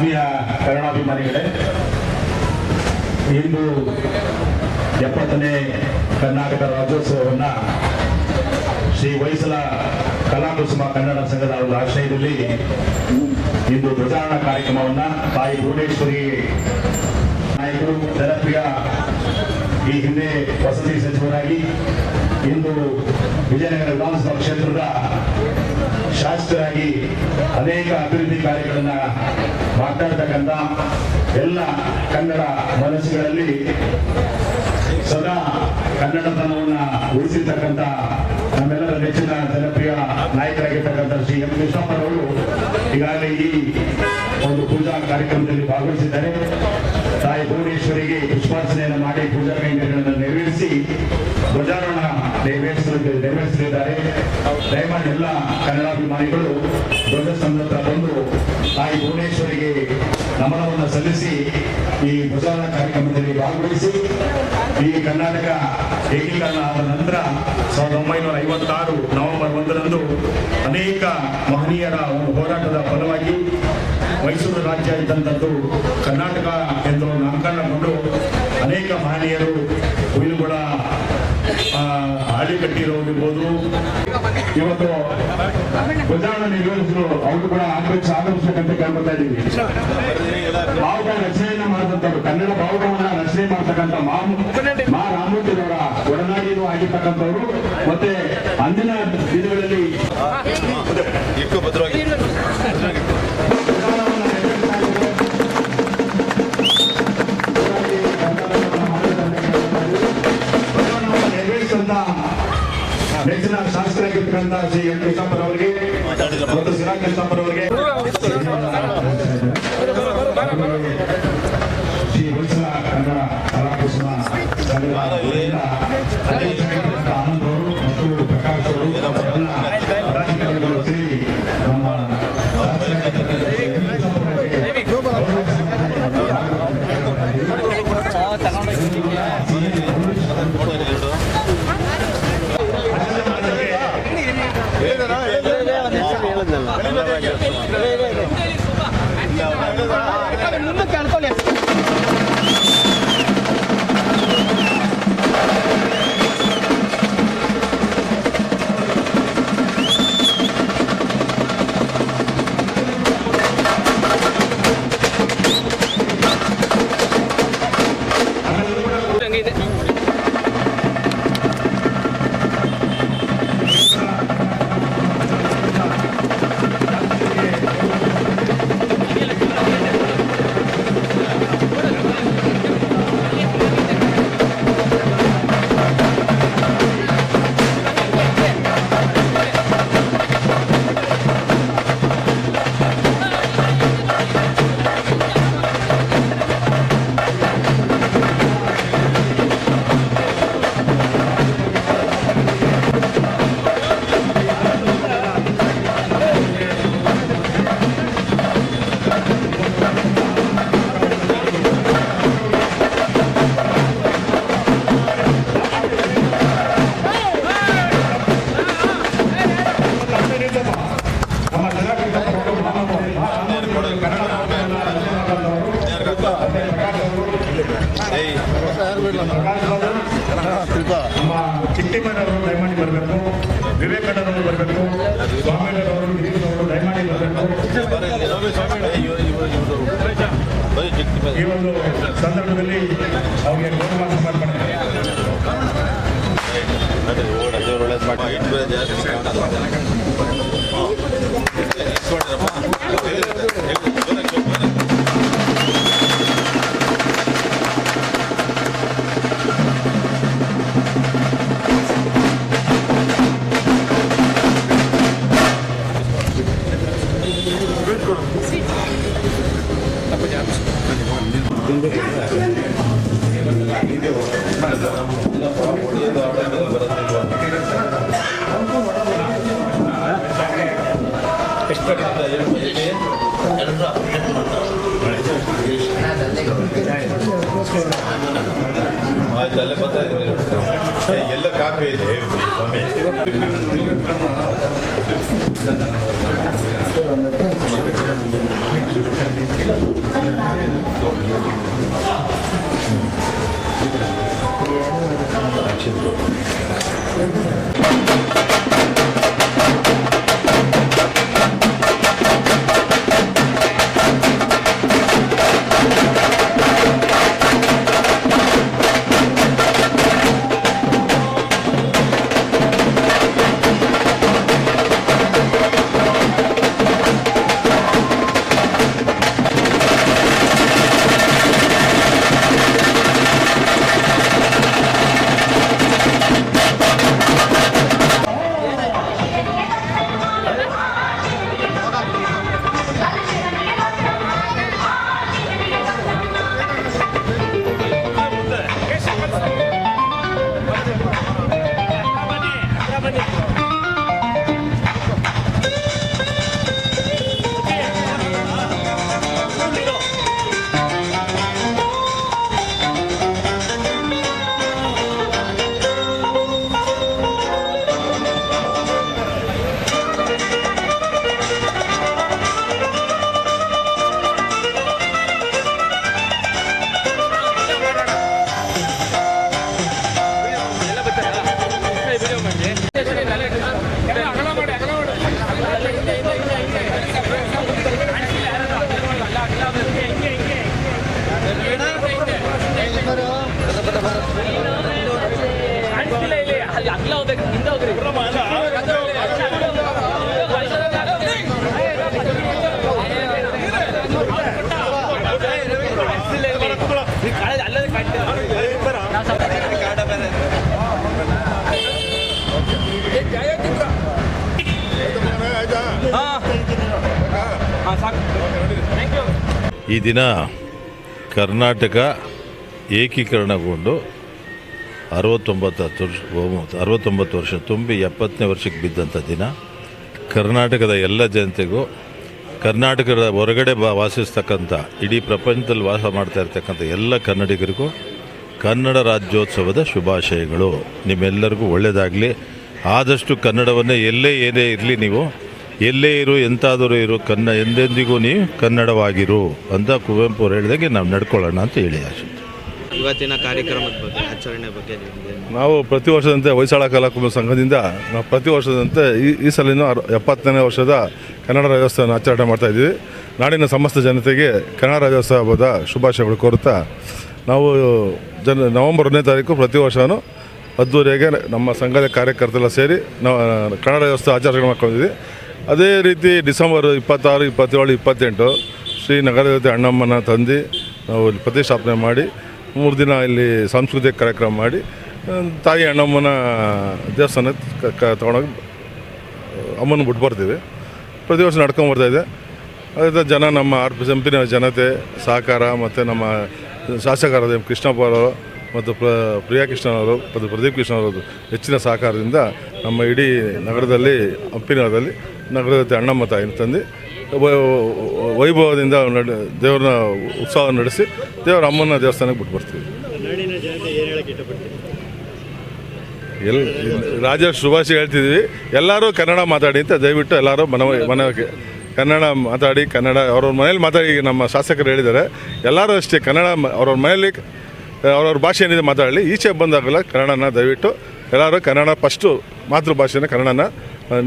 ಆತ್ಮೀಯ ಕನ್ನಡಾಭಿಮಾನಿಗಳೇ ಇಂದು ಎಪ್ಪತ್ತನೇ ಕರ್ನಾಟಕ ರಾಜ್ಯೋತ್ಸವವನ್ನು ಶ್ರೀ ಹೊಯ್ಸಲ ಕಲಾಕುಸುಮ ಕನ್ನಡ ಸಂಘದ ಒಂದು ಆಶ್ರಯದಲ್ಲಿ ಇಂದು ಧ್ವಜಾರಣ ಕಾರ್ಯಕ್ರಮವನ್ನು ತಾಯಿ ಭುವನೇಶ್ವರಿ ನಾಯಕರು, ಜನಪ್ರಿಯ ಈ ಹಿಂದೆ ವಸತಿ ಸಚಿವರಾಗಿ ಇಂದು ವಿಜಯನಗರ ವಿಧಾನಸಭಾ ಕ್ಷೇತ್ರದ ಶಾಸಕರಾಗಿ ಅನೇಕ ಅಭಿವೃದ್ಧಿ ಕಾರ್ಯಗಳನ್ನ ಮಾತಾಡ್ತಕ್ಕಂಥ ಎಲ್ಲ ಕನ್ನಡ ಮನಸ್ಸುಗಳಲ್ಲಿ ಸದಾ ಕನ್ನಡತನವನ್ನ ಉಳಿಸಿರ್ತಕ್ಕಂಥ ನಮ್ಮೆಲ್ಲರ ನೆಚ್ಚಿನ ಜನಪ್ರಿಯ ನಾಯಕರಾಗಿರ್ತಕ್ಕಂಥ ಶ್ರೀ ಎಂ ಕೃಷ್ಣಪ್ಪರವರು ಈಗಾಗಲೇ ಈ ಒಂದು ಪೂಜಾ ಕಾರ್ಯಕ್ರಮದಲ್ಲಿ ಭಾಗವಹಿಸಿದ್ದಾರೆ. ತಾಯಿ ಭುವನೇಶ್ವರಿಗೆ ಪುಷ್ಪಾರ್ಚನೆಯನ್ನು ಮಾಡಿ ಪೂಜಾ ಕೈಂಕರ್ಯಗಳನ್ನು ನೆರವೇರಿಸಿ ಧ್ವಜಾರೋಹಣ ನೆರವೇರಿಸಲು ನೆರವೇರಿಸಲಿದ್ದಾರೆ. ದಯಮಾಡಿ ಎಲ್ಲ ಕನ್ನಡಾಭಿಮಾನಿಗಳು ಧ್ವಜ ಹತ್ರ ಬಂದು ತಾಯಿ ಭುವನೇಶ್ವರಿಗೆ ನಮನವನ್ನು ಸಲ್ಲಿಸಿ ಈ ಧ್ವಜಾರೋಹಣ ಕಾರ್ಯಕ್ರಮದಲ್ಲಿ ಭಾಗವಹಿಸಿ. ಈ ಕರ್ನಾಟಕ ಏಕೀಕರಣ ಆದ ನಂತರ ಸಾವಿರದ ಒಂಬೈನೂರ ಐವತ್ತಾರು ನವೆಂಬರ್ ಒಂದರಂದು ಅನೇಕ ಮಹನೀಯರ ಹೋರಾಟದ ಫಲವಾಗಿ ಮೈಸೂರು ರಾಜ್ಯ ಇದ್ದಂಥದ್ದು ಕರ್ನಾಟಕ ಎಂದು ನಾಮಕರಣಗೊಂಡು ಅನೇಕ ಮಹನೀಯರು ಹುಯಿಲುಗಳ ಹಾಳಿ ಕಟ್ಟಿರೋದಿರ್ಬೋದು. ಇವತ್ತು ಉದಾಹರಣೆ ನಿರ್ವಹಿಸಲು ಅವರು ಕೂಡ ಆಗಮಿಸಿ ಆಗಮಿಸಬೇಕಂತ ಕೇಳ್ಕೊತಾ ಇದ್ದೀವಿ. ಬಾವುಟ ರಚನೆಯನ್ನ ಮಾಡಿದಂಥವ್ರು, ಕನ್ನಡ ಬಾವುಟವನ್ನ ರಚನೆ ಮಾಡ್ತಕ್ಕಂಥ ಮಾ ರಾಮಮೂರ್ತಿಯವರ ಒಡನಾಡಿನೂ ಆಗಿರ್ತಕ್ಕಂಥವ್ರು. ಮತ್ತೆ ಅಂದಿನ ದಿನಗಳಲ್ಲಿ ಶಾಸಕರಾಗಿರ್ತಕ್ಕಂಥ ಶ್ರೀ ಎಂ ಕೃಷ್ಣಪ್ಪರ್ ಅವರಿಗೆ ಮತ್ತು ಸಿರಾ ಕೃಷ್ಣಪ್ಪರ್ ಅವರಿಗೆ. ಚಿಟ್ಟಿಮನವರು ದಯಮಾಡಿ ಬರಬೇಕು ವಿವೇಕಾನಂದರು ಬರಬೇಕು ಸ್ವಾಮಿಗಳವರು ಹಿರಿಯರವರು ದಯಮಾಡಿ ಬರಬೇಕು ಈ ಒಂದು ಸಂದರ್ಭದಲ್ಲಿ ಅವರಿಗೆ ಗೌರವ ಸಮರ್ಪಣೆ ಇಟ್ಟು ಅಪ್ಡೇಟ್ ಮಾಡ್ತಾರೆ ಅಲ್ಲೇ ಎಲ್ಲ ಕಾಫಿ ಇದೆ ಸ್ವಾಮಿ ¡Gracias! ಪಕ್ಷದ್ದು ಈ ದಿನ ಕರ್ನಾಟಕ ಏಕೀಕರಣಗೊಂಡು ಅರವತ್ತೊಂಬತ್ತು ವರ್ಷ ಅರವತ್ತೊಂಬತ್ತು ವರ್ಷ ತುಂಬಿ ಎಪ್ಪತ್ತನೇ ವರ್ಷಕ್ಕೆ ಬಿದ್ದಂಥ ದಿನ. ಕರ್ನಾಟಕದ ಎಲ್ಲ ಜನತೆಗೂ, ಕರ್ನಾಟಕದ ಹೊರಗಡೆ ಬ, ವಾಸಿಸ್ತಕ್ಕಂಥ, ಇಡೀ ಪ್ರಪಂಚದಲ್ಲಿ ವಾಸ ಮಾಡ್ತಾ ಇರ್ತಕ್ಕಂಥ ಎಲ್ಲ ಕನ್ನಡಿಗರಿಗೂ, ಕನ್ನಡ ರಾಜ್ಯೋತ್ಸವದ ಶುಭಾಶಯಗಳು. ನಿಮ್ಮೆಲ್ಲರಿಗೂ ಒಳ್ಳೆಯದಾಗಲಿ. ಆದಷ್ಟು ಕನ್ನಡವನ್ನು ಎಲ್ಲೇ ಏನೇ ಇರಲಿ ನೀವು ಎಲ್ಲೇ ಇರು ಎಂತಾದರೂ ಇರು ಕನ್ನ ಎಂದೆಂದಿಗೂ ನೀವು ಕನ್ನಡವಾಗಿರು ಅಂತ ಕುವೆಂಪು ಅವ್ರು ಹೇಳಿದಾಗೆ ನಾವು ನಡ್ಕೊಳ್ಳೋಣ ಅಂತ ಹೇಳಿ ಆಶೆ ಇವತ್ತಿನ ಕಾರ್ಯಕ್ರಮದ ಬಗ್ಗೆ ಆಚರಣೆ ಬಗ್ಗೆ ನಿಮಗೆ ನಾವು ಪ್ರತಿ ವರ್ಷದಂತೆ ಹೊಯ್ಸಳ ಕಲಾಕುಮ ಸಂಘದಿಂದ ನಾವು ಪ್ರತಿ ವರ್ಷದಂತೆ ಈ ಈ ಸಲಿನೂ ಅರ್ ಎಪ್ಪತ್ತನೇ ವರ್ಷದ ಕನ್ನಡ ರಾಜ್ಯೋತ್ಸವನ ಆಚರಣೆ ಮಾಡ್ತಾ ಇದ್ದೀವಿ. ನಾಡಿನ ಸಮಸ್ತ ಜನತೆಗೆ ಕನ್ನಡ ರಾಜ್ಯೋತ್ಸವ ಹಬ್ಬದ ಶುಭಾಶಯಗಳು ಕೋರುತ್ತಾ ನಾವು ಜನ ನವೆಂಬರ್ ಒಂದನೇ ತಾರೀಕು ಪ್ರತಿ ವರ್ಷವೂ ಅದ್ದೂರಿಯಾಗಿ ನಮ್ಮ ಸಂಘದ ಕಾರ್ಯಕರ್ತರೆಲ್ಲ ಸೇರಿ ನಾವು ಕನ್ನಡ ರಾಜ್ಯೋತ್ಸವ ಆಚರಣೆ ಮಾಡ್ಕೊಂಡಿದ್ವಿ ಅದೇ ರೀತಿ ಡಿಸೆಂಬರ್ ಇಪ್ಪತ್ತಾರು, ಇಪ್ಪತ್ತೇಳು, ಇಪ್ಪತ್ತೆಂಟು ಶ್ರೀ ನಗರದೇವತೆ ಅಣ್ಣಮ್ಮನ ತಂದು ನಾವು ಇಲ್ಲಿ ಪ್ರತಿಷ್ಠಾಪನೆ ಮಾಡಿ ಮೂರು ದಿನ ಇಲ್ಲಿ ಸಾಂಸ್ಕೃತಿಕ ಕಾರ್ಯಕ್ರಮ ಮಾಡಿ ತಾಯಿ ಅಣ್ಣಮ್ಮನ ದೇವಸ್ಥಾನ ತೊಗೊಂಡೋಗಿ ಅಮ್ಮನ ಬಿಟ್ಟು ಬರ್ತೀವಿ. ಪ್ರತಿ ವರ್ಷ ನಡ್ಕೊಂಡು ಬರ್ತಾ ಇದೆ. ಅದೇ ಜನ ನಮ್ಮ ಆರ್ ಪಿ ಸಂಪಿನ ಜನತೆ, ಸಹಕಾರ ಮತ್ತು ನಮ್ಮ ಶಾಸಕರಾದ ಕೃಷ್ಣಪ್ಪ ಅವರು ಮತ್ತು ಪ್ರ, ಪ್ರಿಯಾ ಕೃಷ್ಣನವರು ಮತ್ತು ಪ್ರದೀಪ್ ಕೃಷ್ಣವರು ಹೆಚ್ಚಿನ ಸಹಕಾರದಿಂದ ನಮ್ಮ ಇಡೀ ನಗರದಲ್ಲಿ ಹಂಪಿನಗರದಲ್ಲಿ ನಗರದ ಅಣ್ಣಮ್ಮ ತಾಯಿನ ತಂದು ವೈಭವದಿಂದ ನಡೆ ದೇವ್ರನ್ನ ಉತ್ಸವ ನಡೆಸಿ ದೇವರ ಅಮ್ಮನ ದೇವಸ್ಥಾನಕ್ಕೆ ಬಿಟ್ಟು ಬರ್ತೀವಿ. ಎಲ್ ರಾಜ ಶುಭಾಶಯ ಹೇಳ್ತಿದ್ವಿ, ಎಲ್ಲರೂ ಕನ್ನಡ ಮಾತಾಡಿ ಅಂತ ದಯವಿಟ್ಟು ಎಲ್ಲರೂ ಮನ ಮನ ಕನ್ನಡ ಮಾತಾಡಿ, ಕನ್ನಡ ಅವ್ರವ್ರ ಮನೇಲಿ ಮಾತಾಡಿ ನಮ್ಮ ಶಾಸಕರು ಹೇಳಿದ್ದಾರೆ, ಎಲ್ಲರೂ ಅಷ್ಟೇ ಕನ್ನಡ ಅವ್ರವ್ರ ಮನೇಲಿ ಅವ್ರವ್ರ ಭಾಷೆ ಏನಿದೆ ಮಾತಾಡಲಿ, ಈಚೆ ಬಂದಾಗಲ್ಲ ಕನ್ನಡನ ದಯವಿಟ್ಟು ಎಲ್ಲರೂ ಕನ್ನಡ ಫಸ್ಟು ಮಾತೃಭಾಷೆನ ಕನ್ನಡನ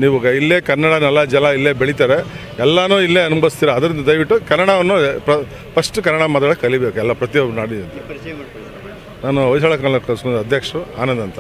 ನೀವು ಇಲ್ಲೇ ಕನ್ನಡ ನೆಲ ಜಲ ಇಲ್ಲೇ ಬೆಳೀತಾರೆ. ಎಲ್ಲನೂ ಇಲ್ಲೇ ಅನುಭವಿಸ್ತೀರ. ಅದರಿಂದ ದಯವಿಟ್ಟು ಕನ್ನಡವನ್ನು ಫಸ್ಟ್ ಕನ್ನಡ ಮಾತಾಡೋಕೆ ಕಲಿಬೇಕು ಎಲ್ಲ ಪ್ರತಿಯೊಬ್ಬರು ನಾಡಿ ನಾನು ಹೊಯ್ಸಳ ಕನ್ನಡ ಅಧ್ಯಕ್ಷರು ಆನಂದ್ ಅಂತ.